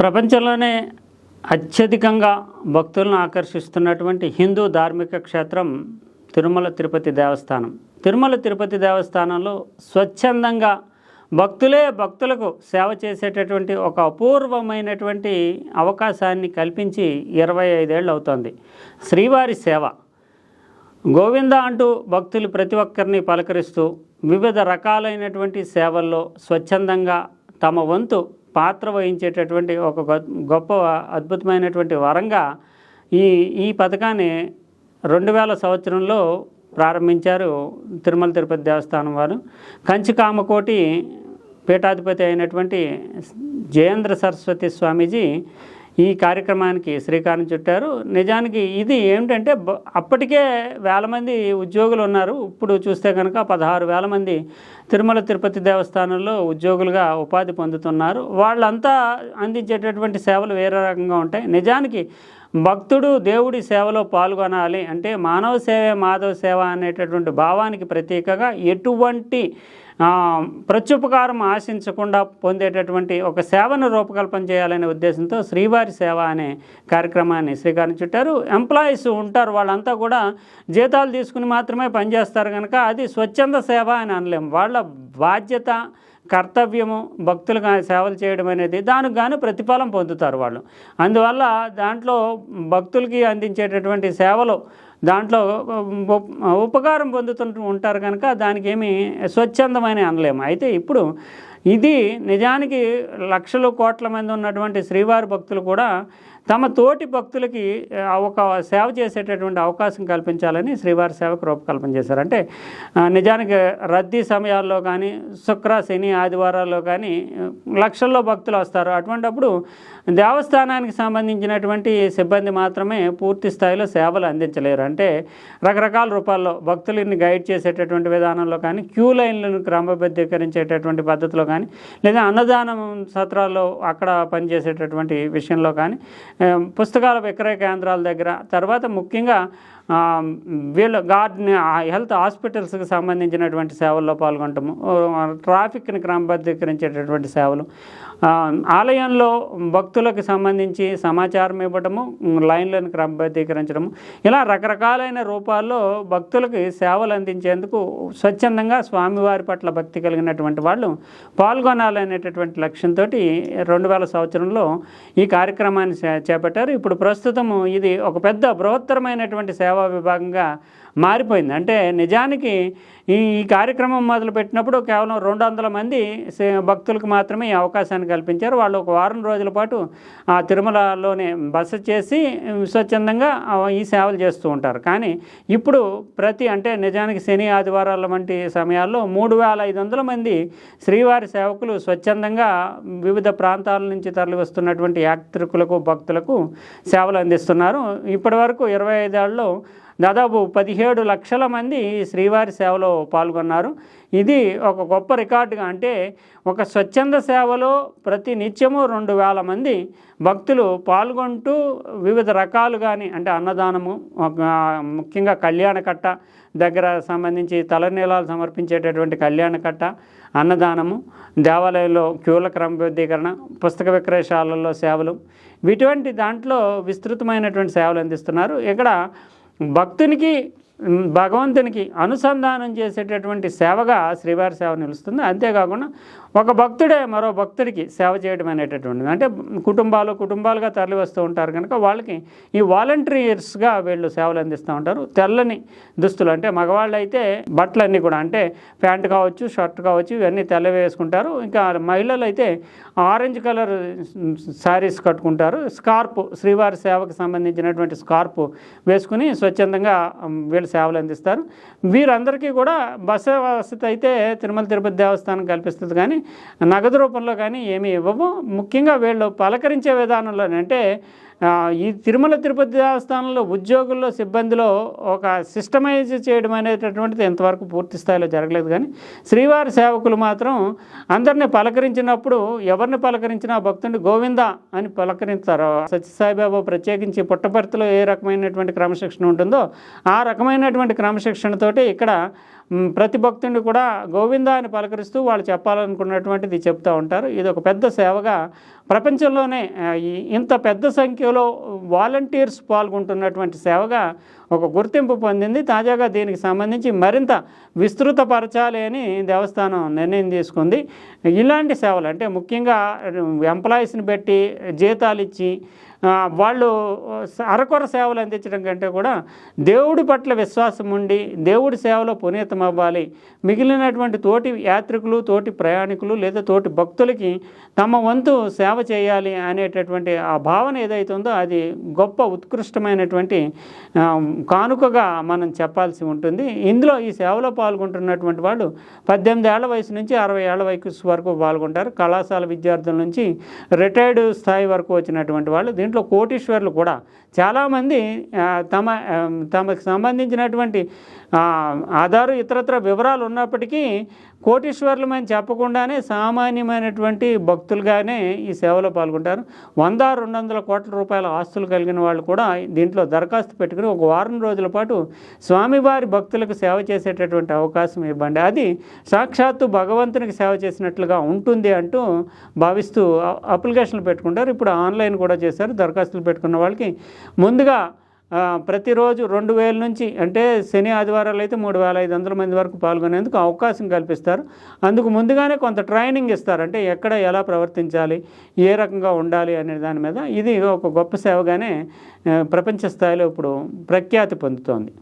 ప్రపంచంలోనే అత్యధికంగా భక్తులను ఆకర్షిస్తున్నటువంటి హిందూ ధార్మిక క్షేత్రం తిరుమల తిరుపతి దేవస్థానం. తిరుమల తిరుపతి దేవస్థానంలో స్వచ్ఛందంగా భక్తులే భక్తులకు సేవ చేసేటటువంటి ఒక అపూర్వమైనటువంటి అవకాశాన్ని కల్పించి ఇరవై ఐదేళ్ళు అవుతోంది. శ్రీవారి సేవ. గోవింద అంటూ భక్తులు ప్రతి ఒక్కరిని పలకరిస్తూ వివిధ రకాలైనటువంటి సేవల్లో స్వచ్ఛందంగా తమ వంతు పాత్ర వహించేటటువంటి ఒక గొప్ప అద్భుతమైనటువంటి వరంగా ఈ ఈ పథకాన్ని రెండు వేల సంవత్సరంలో ప్రారంభించారు తిరుమల తిరుపతి దేవస్థానం వారు. కంచికామకోటి పీఠాధిపతి అయినటువంటి జయేంద్ర సరస్వతి స్వామీజీ ఈ కార్యక్రమానికి శ్రీకారం చుట్టారు. నిజానికి ఇది ఏమిటంటే అప్పటికే వేల మంది ఉద్యోగులు ఉన్నారు. ఇప్పుడు చూస్తే కనుక పదహారు వేల మంది తిరుమల తిరుపతి దేవస్థానంలో ఉద్యోగులుగా ఉపాధి పొందుతున్నారు. వాళ్ళంతా అందించేటటువంటి సేవలు వేరే రకంగా ఉంటాయి. నిజానికి భక్తుడు దేవుడి సేవలో పాల్గొనాలి అంటే మానవ సేవే మాధవ సేవ అనేటటువంటి భావానికి ప్రతీకగా ఎటువంటి ప్రత్యుపకారం ఆశించకుండా పొందేటటువంటి ఒక సేవను రూపకల్పన చేయాలనే ఉద్దేశంతో శ్రీవారి సేవ అనే కార్యక్రమాన్ని శ్రీకారం చుట్టారు. ఎంప్లాయీస్ ఉంటారు వాళ్ళంతా కూడా జీతాలు తీసుకుని మాత్రమే పనిచేస్తారు కనుక అది స్వచ్ఛంద సేవ అని అనలేము వాళ్ళ బాధ్యత కర్తవ్యము భక్తులుగా సేవలు చేయడం అనేది దానికి గాను ప్రతిఫలం పొందుతారు వాళ్ళు. అందువల్ల దాంట్లో భక్తులకి అందించేటటువంటి సేవలు దాంట్లో ఉపకారం పొందుతుంటూ ఉంటారు కనుక దానికి ఏమి స్వచ్ఛందమని అనలేము. అయితే ఇప్పుడు ఇది నిజానికి లక్షలు కోట్ల మంది ఉన్నటువంటి శ్రీవారి భక్తులు కూడా తమ తోటి భక్తులకి ఒక సేవ చేసేటటువంటి అవకాశం కల్పించాలని శ్రీవారి సేవకు రూపకల్పన చేశారు. అంటే నిజానికి రద్దీ సమయాల్లో కానీ శుక్ర శని ఆదివారాల్లో కానీ లక్షల్లో భక్తులు వస్తారు. అటువంటప్పుడు దేవస్థానానికి సంబంధించినటువంటి సిబ్బంది మాత్రమే పూర్తి స్థాయిలో సేవలు అందించలేరు. అంటే రకరకాల రూపాల్లో భక్తులని గైడ్ చేసేటటువంటి విధానంలో కానీ క్యూ లైన్లను క్రమబద్ధీకరించేటటువంటి పద్ధతిలో కానీ లేదా అన్నదానం సత్రాల్లో అక్కడ పనిచేసేటటువంటి విషయంలో కానీ పుస్తకాల విక్రయ కేంద్రాల దగ్గర తర్వాత ముఖ్యంగా వీళ్ళు గార్డెన్ హెల్త్ హాస్పిటల్స్కి సంబంధించినటువంటి సేవల్లో పాల్గొనటము ట్రాఫిక్ని క్రమబద్ధీకరించేటటువంటి సేవలు. ఆలయంలో భక్తులకు సంబంధించి సమాచారం ఇవ్వటము లైన్లను క్రమబద్ధీకరించడము ఇలా రకరకాలైన రూపాల్లో భక్తులకి సేవలు అందించేందుకు స్వచ్ఛందంగా స్వామివారి పట్ల భక్తి కలిగినటువంటి వాళ్ళు పాల్గొనాలనేటటువంటి లక్ష్యంతో రెండు వేల సంవత్సరంలో ఈ కార్యక్రమాన్ని చే- చేపట్టారు. ఇప్పుడు ప్రస్తుతం ఇది ఒక పెద్ద బృహత్తరమైనటువంటి సేవ విభాగంగా మారిపోయింది. అంటే నిజానికి ఈ కార్యక్రమం మొదలుపెట్టినప్పుడు కేవలం రెండు వందల మంది సే- భక్తులకు మాత్రమే ఈ అవకాశాన్ని కల్పించారు. వాళ్ళు ఒక వారం రోజుల పాటు ఆ తిరుమలలోనే బస చేసి స్వచ్ఛందంగా ఈ సేవలు చేస్తూ ఉంటారు. కానీ ఇప్పుడు ప్రతి అంటే నిజానికి శని ఆదివారాల వంటి సమయాల్లో మూడు వేల ఐదు వందల మంది శ్రీవారి సేవకులు స్వచ్ఛందంగా వివిధ ప్రాంతాల నుంచి తరలి వస్తున్నటువంటి యాత్రికులకు భక్తులకు సేవలు అందిస్తున్నారు. ఇప్పటివరకు ఇరవై ఐదేళ్ళలో దాదాపు పదిహేడు లక్షల మంది శ్రీవారి సేవలో పాల్గొన్నారు. ఇది ఒక గొప్ప రికార్డుగా అంటే ఒక స్వచ్ఛంద సేవలో ప్రతి నిత్యము రెండు వేల మంది భక్తులు పాల్గొంటూ వివిధ రకాలుగాని అంటే అన్నదానము ఒక ముఖ్యంగా కళ్యాణకట్ట దగ్గర సంబంధించి తలనీలాలు సమర్పించేటటువంటి కళ్యాణ కట్ట అన్నదానము దేవాలయంలో క్యూల క్రమబద్ధీకరణ పుస్తక విక్రయశాలల్లో సేవలు. ఇటువంటి దాంట్లో విస్తృతమైనటువంటి సేవలు అందిస్తున్నారు. ఇక్కడ భక్తునికి భగవంతునికి అనుసంధానం చేసేటటువంటి సేవగా శ్రీవారి సేవ నిలుస్తుంది. అంతేకాకుండా ఒక భక్తుడే మరో భక్తుడికి సేవ చేయడం అనేటటువంటిది. అంటే కుటుంబాలు కుటుంబాలుగా తరలి వస్తూ ఉంటారు కనుక వాళ్ళకి ఈ వాలంటీర్స్గా వీళ్ళు సేవలు అందిస్తూ ఉంటారు. తెల్లని దుస్తులు అంటే మగవాళ్ళు అయితే బట్టలన్నీ కూడా అంటే ప్యాంట్ కావచ్చు షర్ట్ కావచ్చు ఇవన్నీ తెల్ల వేసుకుంటారు. ఇంకా మహిళలు అయితే ఆరెంజ్ కలర్ శారీస్ కట్టుకుంటారు. స్కార్ప్ శ్రీవారి సేవకు సంబంధించినటువంటి స్కార్ప్ వేసుకుని స్వచ్ఛందంగా వీళ్ళు వీళ్ళు సేవలు అందిస్తారు. వీరందరికీ కూడా బస్సు వసతి అయితే తిరుమల తిరుపతి దేవస్థానం కల్పిస్తుంది కానీ నగదు రూపంలో కానీ ఏమీ ఇవ్వవు. ముఖ్యంగా వీళ్ళు పలకరించే విధానంలోనంటే ఈ తిరుమల తిరుపతి దేవస్థానంలో ఉద్యోగుల్లో సిబ్బందిలో ఒక సిస్టమైజ్ చేయడం అనేటటువంటిది ఎంతవరకు పూర్తి స్థాయిలో జరగలేదు. కానీ శ్రీవారి సేవకులు మాత్రం అందరినీ పలకరించినప్పుడు ఎవరిని పలకరించినా భక్తుడిని గోవింద అని పలకరించారు. సత్యసాయిబాబా ప్రత్యేకించి పుట్టపర్తిలో ఏ రకమైనటువంటి క్రమశిక్షణ ఉంటుందో ఆ రకమైనటువంటి క్రమశిక్షణతోటి ఇక్కడ ప్రతి భక్తుడిని కూడా గోవిందా అని పలకరిస్తూ వాళ్ళు చెప్పాలనుకున్నటువంటిది చెప్తూ ఉంటారు. ఇది ఒక పెద్ద సేవగా ప్రపంచంలోనే ఇంత పెద్ద సంఖ్యలో వాలంటీర్స్ పాల్గొంటున్నటువంటి సేవగా ఒక గుర్తింపు పొందింది. తాజాగా దీనికి సంబంధించి మరింత విస్తృతపరచాలి అని దేవస్థానం నిర్ణయం తీసుకుంది. ఇలాంటి సేవలు అంటే ముఖ్యంగా ఎంప్లాయీస్ని పెట్టి జీతాలు ఇచ్చి వాళ్ళు అరకొర సేవలు అందించడం కంటే కూడా దేవుడి పట్ల విశ్వాసం ఉండి దేవుడి సేవలో పునీతం అవ్వాలి. మిగిలినటువంటి తోటి యాత్రికులు తోటి ప్రయాణికులు లేదా తోటి భక్తులకి తమ వంతు సేవ చేయాలి అనేటటువంటి ఆ భావన ఏదైతుందో ఉందో అది గొప్ప ఉత్కృష్టమైనటువంటి కానుకగా మనం చెప్పాల్సి ఉంటుంది. ఇందులో ఈ సేవలో పాల్గొంటున్నటువంటి వాళ్ళు పద్దెనిమిది ఏళ్ళ వయసు నుంచి అరవై ఏళ్ళ వయసు వరకు పాల్గొంటారు. కళాశాల విద్యార్థుల నుంచి రిటైర్డ్ స్థాయి వరకు వచ్చినటువంటి వాళ్ళు. దీంట్లో కోటీశ్వర్లు కూడా చాలామంది తమ తమకు సంబంధించినటువంటి ఆధారు ఇతరత్ర వివరాలు ఉన్నప్పటికీ కోటీశ్వర్లమని చెప్పకుండానే సామాన్యమైనటువంటి భక్తులుగానే ఈ సేవలో పాల్గొంటారు. వంద రెండు వందల కోట్ల రూపాయల ఆస్తులు కలిగిన వాళ్ళు కూడా దీంట్లో దరఖాస్తు పెట్టుకుని ఒక వారం రోజుల పాటు స్వామివారి భక్తులకు సేవ చేసేటటువంటి అవకాశం ఇవ్వండి. అది సాక్షాత్తు భగవంతునికి సేవ చేసినట్లుగా ఉంటుంది అంటూ భావిస్తూ అప్లికేషన్లు పెట్టుకుంటారు. ఇప్పుడు ఆన్లైన్ కూడా చేశారు. దరఖాస్తులు పెట్టుకున్న వాళ్ళకి ముందుగా ప్రతిరోజు రెండు వేల నుంచి అంటే శని ఆదివారాలు అయితే మూడు వేల ఐదు వందల మంది వరకు పాల్గొనేందుకు అవకాశం కల్పిస్తారు. అందుకు ముందుగానే కొంత ట్రైనింగ్ ఇస్తారు. అంటే ఎక్కడ ఎలా ప్రవర్తించాలి ఏ రకంగా ఉండాలి అనే దాని మీద. ఇది ఒక గొప్ప సేవగానే ప్రపంచ స్థాయిలో ఇప్పుడు ప్రఖ్యాతి పొందుతోంది.